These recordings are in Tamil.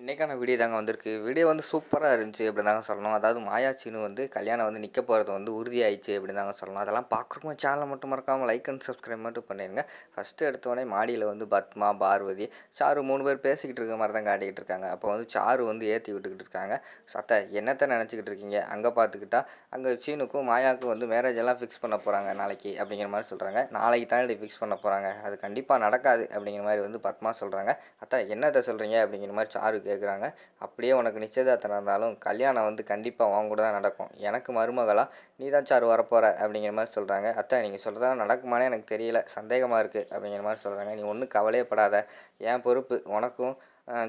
இன்றைக்கான வீடியோ தாங்க வந்திருக்கு. வீடியோ வந்து சூப்பராக இருந்துச்சு அப்படி தாங்க சொல்லணும். அதாவது மாயாச்சின்னு வந்து கல்யாணம் வந்து நிற்க போகிறது வந்து உறுதியாயிடுச்சு அப்படி தாங்க சொல்லணும். அதெல்லாம் பார்க்குறோம் சேனலை மட்டும் மறக்காமல் லைக் அண்ட் சப்ஸ்கிரைப் மட்டும் பண்ணிடுங்க. ஃபஸ்ட்டு எடுத்தோடனே மாடியில் வந்து பத்மா பார்வதி சாரு மூணு பேர் பேசிக்கிட்டு இருக்க மாதிரி தான் காட்டிக்கிட்டு இருக்காங்க. அப்போ வந்து சாரு வந்து ஏற்றி விட்டுக்கிட்டு இருக்காங்க. சத்த என்னத்தை நினச்சிக்கிட்டு இருக்கீங்க? அங்கே பார்த்துக்கிட்டா அங்கே சீனுக்கும் மாயாவுக்கும் வந்து மேரேஜ் எல்லாம் ஃபிக்ஸ் பண்ண போகிறாங்க நாளைக்கு அப்படிங்கிற மாதிரி சொல்கிறாங்க நாளைக்கு தான் இப்படி ஃபிக்ஸ் பண்ண போகிறாங்க அது கண்டிப்பாக நடக்காது அப்படிங்கிற மாதிரி வந்து பத்மா சொல்கிறாங்க அத்தா என்னத்தை சொல்கிறீங்க அப்படிங்கிற மாதிரி சாரு கேட்குறாங்க. அப்படியே உனக்கு நிச்சயதார்த்தம் இருந்தாலும் கல்யாணம் வந்து கண்டிப்பாக உன் கூட தான் நடக்கும். எனக்கு மருமகளாக நீ தான் சார் வரப்போகிற அப்படிங்கிற மாதிரி சொல்கிறாங்க அத்தை நீங்கள் சொல்கிறதா நடக்குமானே எனக்கு தெரியல. சந்தேகமாக இருக்குது அப்படிங்கிற மாதிரி சொல்கிறாங்க நீ ஒன்றும் கவலையப்படாத. என் பொறுப்பு உனக்கும்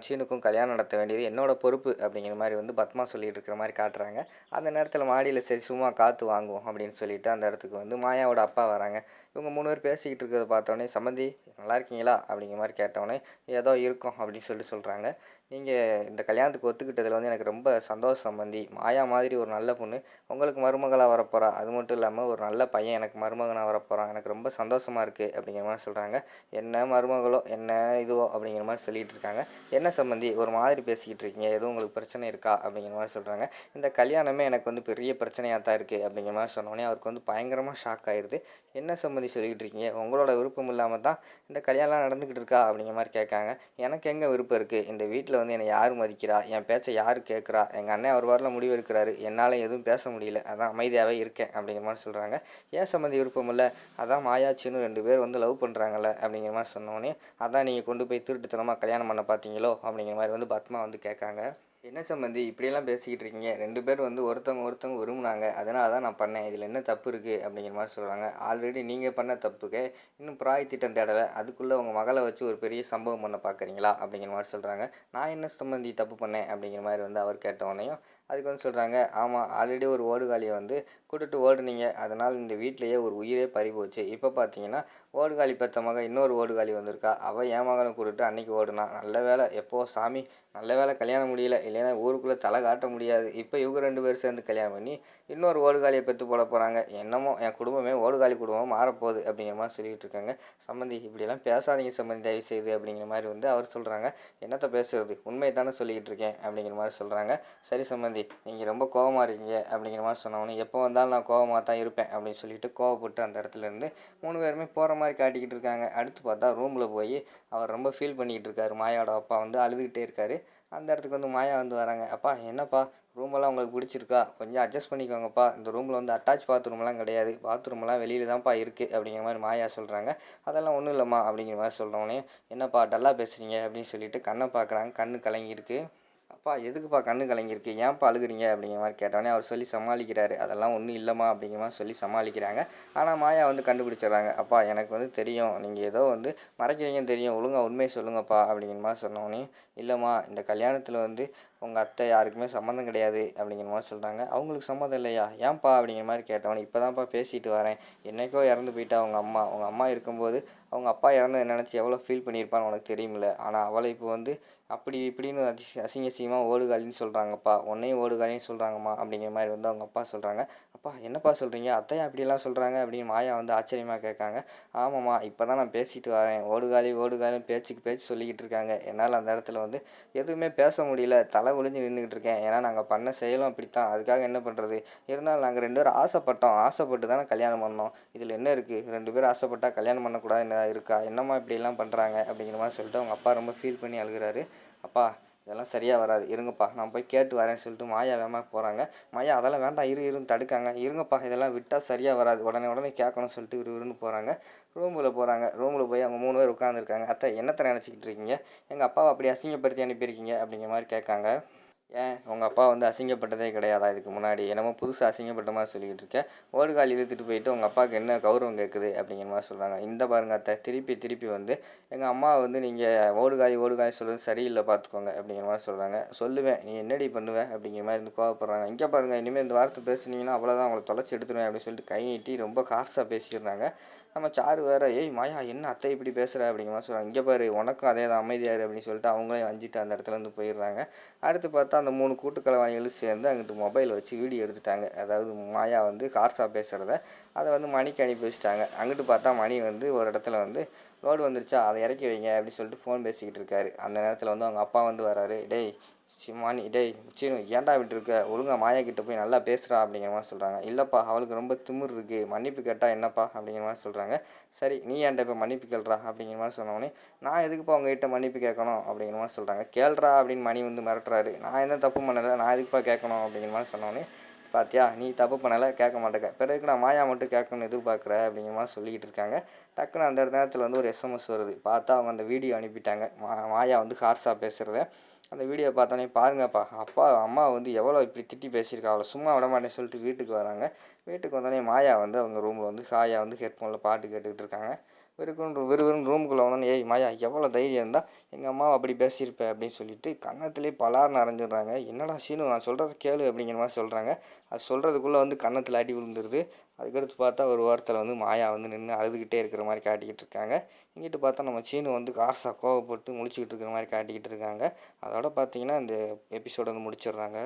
சீனுக்கும் கல்யாணம் நடத்த வேண்டியது என்னோடய பொறுப்பு அப்படிங்கிற மாதிரி வந்து பத்மா சொல்லிட்டு இருக்கிற மாதிரி காட்டுறாங்க. அந்த நேரத்தில் மாடியில் சரி சும்மா காற்று வாங்குவோம் அப்படின்னு சொல்லிட்டு அந்த இடத்துக்கு வந்து மாயாவோட அப்பா வராங்க. இவங்க மூணு பேர் பேசிக்கிட்டு இருக்கிறத பார்த்தோன்னே சம்மந்தி நல்லா இருக்கீங்களா? அப்படிங்கிற மாதிரி கேட்டோடனே ஏதோ இருக்கும் அப்படின்னு சொல்லி சொல்கிறாங்க நீங்கள் இந்த கல்யாணத்துக்கு ஒத்துக்கிட்டதில் வந்து எனக்கு ரொம்ப சந்தோஷம் சம்பந்தி மாயா மாதிரி ஒரு நல்ல பொண்ணு. உங்களுக்கு மருமகளாக வரப்போகிறா அது மட்டும் இல்லாமல் ஒரு நல்ல பையன் எனக்கு மருமகனாக வரப்போகிறான் எனக்கு ரொம்ப சந்தோஷமாக இருக்குது அப்படிங்கிற மாதிரி சொல்கிறாங்க என்ன மருமகளோ என்ன இதுவோ? அப்படிங்கிற மாதிரி சொல்லிகிட்டு இருக்காங்க. என்ன சம்பந்தி? ஒரு மாதிரி பேசிக்கிட்டு இருக்கீங்க எதுவும் உங்களுக்கு பிரச்சனை இருக்கா? அப்படிங்கிற மாதிரி சொல்கிறாங்க இந்த கல்யாணமே எனக்கு வந்து பெரிய பிரச்சனையாக தான் இருக்குது அப்படிங்கிற மாதிரி சொன்னோடனே அவருக்கு வந்து பயங்கரமாக ஷாக் ஆயிடுது என்ன சம்பந்தி சொல்லிக்கிட்டு இருக்கீங்க உங்களோட விருப்பம் இல்லாமல் தான் இந்த கல்யாணம் நடந்துக்கிட்டு இருக்கா? அப்படிங்கிற மாதிரி கேட்காங்க. எனக்கு எங்கே விருப்பம் இருக்குது இந்த வீட்டில் வந்து என்னை யார் மதிக்கிறா? என் பேச்சை யார் கேட்குறா? எங்கள் அண்ணன் அவர் வாரில் முடிவு இருக்கிறாரு என்னால் எதுவும் பேச முடியல. அதான் அமைதியாகவே இருக்கேன் அப்படிங்கிற மாதிரி சொல்கிறாங்க ஏன் சம்மந்தி விருப்பம் இல்லை? அதான் மாயாச்சின்னு ரெண்டு பேர் வந்து லவ் பண்ணுறாங்கல்ல அப்படிங்கிற மாதிரி சொன்னோடனே அதான் நீங்கள் கொண்டு போய் திருட்டுத்தனமாக கல்யாணம் பண்ண பார்த்தீங்களா அப்படிங்கிற மாதிரி வந்து பத்மா வந்து கேட்காங்க. என்ன சம்பந்தி இப்படியெல்லாம் பேசிக்கிட்டு இருக்கீங்க? ரெண்டு பேர் வந்து ஒருத்தவங்க ஒருத்தவங்க விரும்புனாங்க அதனால தான் நான் பண்ணேன். இதில் என்ன தப்பு இருக்குது அப்படிங்கிற மாதிரி சொல்கிறாங்க ஆல்ரெடி நீங்கள் பண்ண தப்புக்கு இன்னும் பிராய் திட்டம் தேடலை. அதுக்குள்ளே உங்கள் மகளை வச்சு ஒரு பெரிய சம்பவம் பண்ண பார்க்குறீங்களா அப்படிங்கிற மாதிரி சொல்கிறாங்க நான் என்ன சம்பந்தி தப்பு பண்ணேன்? அப்படிங்கிற மாதிரி வந்து அவர் கேட்டவொடனையும் அதுக்கு வந்து சொல்கிறாங்க ஆமாம் ஆல்ரெடி ஒரு ஓடுகாலியை வந்து கூட்டுட்டு ஓடுனீங்க. அதனால் இந்த வீட்டிலையே ஒரு உயிரே பறி போச்சு இப்போ பார்த்தீங்கன்னா ஓடுகாலி பெத்த மகன் இன்னொரு ஓடுகாலி வந்திருக்கா. அவள் என் மகனை கூட்டுட்டு அன்னைக்கு ஓடுனா. நல்ல வேலை எப்போ சாமி நல்ல வேலை கல்யாணம் முடியல இல்லைன்னா ஊருக்குள்ளே தலை காட்ட முடியாது. இப்போ இவங்க ரெண்டு பேரும் சேர்ந்து கல்யாணம் பண்ணி இன்னொரு ஓடுகாலியை பெற்று போட போகிறாங்க என்னமோ என் குடும்பமே ஓடுகாலி குடும்பம் மாறப்போகுது அப்படிங்கிற மாதிரி சொல்லிக்கிட்டு இருக்காங்க. சம்மந்தி இப்படிலாம் பேசாதீங்க சம்மந்தி தயவு செய்து அப்படிங்கிற மாதிரி வந்து அவர் சொல்கிறாங்க என்னத்தை பேசுறது? உண்மையை தானே சொல்லிக்கிட்டு இருக்கேன் அப்படிங்கிற மாதிரி சொல்கிறாங்க சரி சம்மந்தி நீங்கள் ரொம்ப கோவமாக இருக்கீங்க அப்படிங்கிற மாதிரி சொன்னவொன்னே எப்போ வந்தாலும் நான் கோவமாக தான் இருப்பேன் அப்படின்னு சொல்லிட்டு கோவப்பட்டு அந்த இடத்துல இருந்து மூணு பேருமே போகிற மாதிரி காட்டிக்கிட்டு இருக்காங்க. அடுத்து பார்த்தா ரூமில் போய் அவர் ரொம்ப ஃபீல் பண்ணிக்கிட்டு இருக்காரு. மாயாவோட அப்பா வந்து அழுதுகிட்டே இருக்காரு. அந்த இடத்துக்கு வந்து மாயா வந்து வராங்க. அப்பா என்னப்பா? ரூமெல்லாம் உங்களுக்கு பிடிச்சிருக்கா? கொஞ்சம் அட்ஜஸ்ட் பண்ணிக்கோங்கப்பா. இந்த ரூமில் வந்து அட்டாச் பாத்ரூம்லாம் கிடையாது. பாத்ரூம்லாம் வெளியில் தான்ப்பா இருக்குது அப்படிங்கிற மாதிரி மாயா சொல்கிறாங்க அதெல்லாம் ஒன்றும் இல்லைம்மா அப்படிங்கிற மாதிரி சொல்கிறவனே என்னப்பா டல்லாக பேசுகிறீங்க அப்படின்னு சொல்லிட்டு கண்ணை பார்க்குறாங்க. கண்ணு கலங்கியிருக்கு. அப்பா எதுக்குப்பா கண்ணு கலங்கியிருக்கு ஏன்ப்பா அழுகுறீங்க? அப்படிங்கிற மாதிரி கேட்டோடனே அவர் சொல்லி சமாளிக்கிறாரு. அதெல்லாம் ஒன்றும் இல்லைம்மா அப்படிங்கிற மாதிரி சொல்லி சமாளிக்கிறாங்க. ஆனால் மாயா வந்து கண்டுபிடிச்சிடுறாங்க. அப்பா எனக்கு வந்து தெரியும். நீங்கள் ஏதோ வந்து மறைக்கிறீங்கன்னு தெரியும். ஒழுங்கா உண்மையை சொல்லுங்கப்பா அப்படிங்கிற மாதிரி சொன்னோடனே இல்லைம்மா இந்த கல்யாணத்தில் வந்து உங்கள் அத்தை யாருக்குமே சம்மந்தம் கிடையாது அப்படிங்கிற மாதிரி சொல்கிறாங்க அவங்களுக்கு சம்மந்தம் இல்லையா? ஏன்ப்பா அப்படிங்கிற மாதிரி கேட்டவனே இப்போ தான்ப்பா பேசிட்டு வரேன். என்னைக்கோ இறந்து போயிட்டா அவங்க அம்மா. அவங்க அம்மா இருக்கும்போது அவங்க அப்பா இறந்ததை நினச்சி எவ்வளோ ஃபீல் பண்ணியிருப்பான்னு உனக்கு தெரியுமில்ல ஆனால் அவளை இப்போ வந்து அப்படி இப்படின்னு அசி அசிங்க அசிங்கமாக ஓடுகாலின்னு சொல்கிறாங்கப்பா உன்னையும் ஓடுகாலின்னு சொல்கிறாங்கம்மா அப்படிங்கிற மாதிரி வந்து அவங்க அப்பா சொல்கிறாங்க அப்பா என்னப்பா சொல்கிறீங்க அத்தையா அப்படிலாம் சொல்கிறாங்க அப்படின்னு மாயா வந்து ஆச்சரியமாக கேட்காங்க. ஆமாம்மா இப்போ தான் நான் பேசிட்டு வரேன். ஓடுகாலி ஓடுகாலின்னு பேச்சுக்கு பேச்சு சொல்லிக்கிட்டு இருக்காங்க. என்னால் அந்த இடத்துல வந்து எதுவுமே பேச முடியல. தலை ஒளிஞ்சு நின்றுக்கிட்டு இருக்கேன். ஏன்னா நாங்கள் பண்ண செயலும் அப்படித்தான். அதுக்காக என்ன பண்ணுறது இருந்தாலும் நாங்கள் ரெண்டு பேரும் ஆசைப்பட்டோம். ஆசைப்பட்டு தானே கல்யாணம் பண்ணோம். இதில் என்ன இருக்குது ரெண்டு பேரும் ஆசைப்பட்டால் கல்யாணம் பண்ணக்கூடாது. என்ன இருக்கா? என்னம்மா இப்படிலாம் பண்ணுறாங்க அப்படிங்கிற மாதிரி சொல்லிட்டு அவங்க அப்பா ரொம்ப ஃபீல் பண்ணி அழுகுறாரு. அப்பா இதெல்லாம் சரியாக வராது. இருங்கப்பா நான் போய் கேட்டு வரேன்னு சொல்லிட்டு மாயா வேகமாக போகிறாங்க மாயா அதெல்லாம் வேண்டாம் இரு இருன்னு தடுக்காங்க. இருங்கப்பா இதெல்லாம் விட்டால் சரியாக வராது. உடனே உடனே கேட்கணும்னு சொல்லிட்டு இரு இருன்னு போகிறாங்க ரூமில் போகிறாங்க ரூமில் போய் அவங்க மூணு பேர் உட்காந்துருக்காங்க அத்தை என்னத்தை நினச்சிக்கிட்டு இருக்கீங்க? எங்கள் அப்பாவை அப்படி அசிங்கப்படுத்தி அனுப்பியிருக்கீங்க? அப்படிங்கிற மாதிரி கேட்காங்க. ஏன்? உங்கள் அப்பா வந்து அசிங்கப்பட்டதே கிடையாதா? இதுக்கு முன்னாடி என்னமோ புதுசாக அசிங்கப்பட்ட மாதிரி சொல்லிக்கிட்டு இருக்கேன். ஓடுகாலி இழுத்துட்டு போயிட்டு உங்கள் அப்பாவுக்கு என்ன கௌரவம் கேட்குது அப்படிங்கிற மாதிரி சொல்கிறாங்க இந்த பாருங்க அத்தை திருப்பி திருப்பி வந்து எங்கள் அம்மா வந்து நீங்கள் ஓடுகாலி ஓடுகாய் சொல்கிறது சரியில்லை பார்த்துக்கோங்க அப்படிங்கிற மாதிரி சொல்கிறாங்க சொல்லுவேன் நீ என்னடி பண்ணுவேன் அப்படிங்கிற மாதிரி இருந்து கோவப்படுறாங்க. இங்கே பாருங்கள் இனிமேல் இந்த வார்த்தை பேசுனீங்கன்னா அவ்வளோதான் அவங்களை தொலைச்சி எடுத்துருவேன் அப்படின்னு சொல்லிட்டு கை நீட்டி ரொம்ப காசாக பேசிடுறாங்க. நம்ம சாரு வேறு ஏய் மாயா என்ன அத்தை இப்படி பேசுகிற அப்படிங்கிற மாதிரி சொல்கிறாங்க இங்கே பாரு உனக்கும் அதே தான் அமைதியாரு அப்படின்னு சொல்லிட்டு அவங்களையும் வஞ்சிட்டு அந்த இடத்துல இருந்து போயிடுறாங்க. அடுத்து பார்த்தா அந்த மூணு கூட்டுக்கலவாணிகளும் சேர்ந்து அங்கிட்டு மொபைல் வச்சு வீடியோ எடுத்துட்டாங்க. அதாவது மாயா வந்து ஹார்ஸாக பேசுகிறத அதை வந்து மணிக்கு அனுப்பி வச்சுட்டாங்க. அங்கிட்டு பார்த்தா மணி வந்து ஒரு இடத்துல வந்து லோடு வந்துருச்சா? அதை இறக்கி வைங்க அப்படின்னு சொல்லிட்டு ஃபோன் பேசிக்கிட்டு இருக்காரு. அந்த நேரத்தில் வந்து அவங்க அப்பா வந்து வராரு. டேய் சிமானி டேய் சீனு ஏன்டா விட்டுருக்க ஒழுங்கா மாயா கிட்ட போய் நல்லா பேசுகிறா அப்படிங்கிற மாதிரி சொல்கிறாங்க இல்லைப்பா அவளுக்கு ரொம்ப திமிர் இருக்குது மன்னிப்பு கேட்டால் என்னப்பா அப்படிங்கிற மாதிரி சொல்கிறாங்க சரி நீ ஏன்டா இப்போ மன்னிப்பு கேள்றா அப்படிங்கிற மாதிரி சொன்னோடனே நான் எதுக்குப்பா உங்ககிட்ட மன்னிப்பு கேட்கணும் அப்படிங்கிற மாதிரி சொல்கிறாங்க கேள்றா அப்படின்னு மணி வந்து மிரட்டுறாரு. நான் என்ன தப்பு பண்ணலை நான் எதுக்குப்பா கேட்கணும் அப்படிங்கிற மாதிரி சொன்னோடனே பாத்தியா நீ தப்பு பண்ணலை கேட்க மாட்டேக்க. பிறகு நான் மாயா மட்டும் கேட்கணும்னு எதிர்பார்க்குற அப்படிங்கிற மாதிரி சொல்லிக்கிட்டு இருக்காங்க. டக்குன்னு அந்த நேரத்தில் வந்து ஒரு எஸ்எம்எஸ் வருது. பார்த்தா அவங்க அந்த வீடியோ அனுப்பிட்டாங்க. மா மாயா வந்து ஹார்ஸாக பேசுகிறத அந்த வீடியோ பார்த்தோன்னே பாருங்கப்பா அப்பா அம்மா வந்து எவ்வளோ இப்படி திட்டி பேசியிருக்கா அவளை சும்மா விட மாட்டேன்னு சொல்லிட்டு வீட்டுக்கு வராங்க. வீட்டுக்கு வந்தோடனே மாயா வந்து அவங்க ரூமில் வந்து சாயா வந்து ஹெட்ஃபோனில் பாட்டு கேட்டுக்கிட்டு இருக்காங்க. விறுக்குன்னு விறுவிறுன்னு ரூமுக்கு வந்தோன்னே ஏய் மாயா எவ்வளோ தைரியம் இருந்தால் எங்கள் அம்மாவை அப்படி பேசியிருப்ப? அப்படின்னு சொல்லிட்டு கன்னத்துலேயே பலார்னு அரைஞ்சிடுறாங்க. என்னடா சீனு நான் சொல்கிறத கேளு அப்படிங்கிற மாதிரி சொல்கிறாங்க அது சொல்கிறதுக்குள்ளே வந்து கன்னத்தில் அடி விழுந்துருது. அதுக்கடுத்து பார்த்தா ஒரு வாரத்தில் வந்து மாயா வந்து நின்று அழுதுகிட்டே இருக்கிற மாதிரி காட்டிக்கிட்டு இருக்காங்க. இங்கிட்டு பார்த்தா நம்ம சீனு வந்து காசாக கோவப்பட்டு முழிச்சிக்கிட்டு இருக்கிற மாதிரி காட்டிக்கிட்டு இருக்காங்க. அதோட பார்த்தீங்கன்னா இந்த எபிசோட வந்து முடிச்சிடுறாங்க.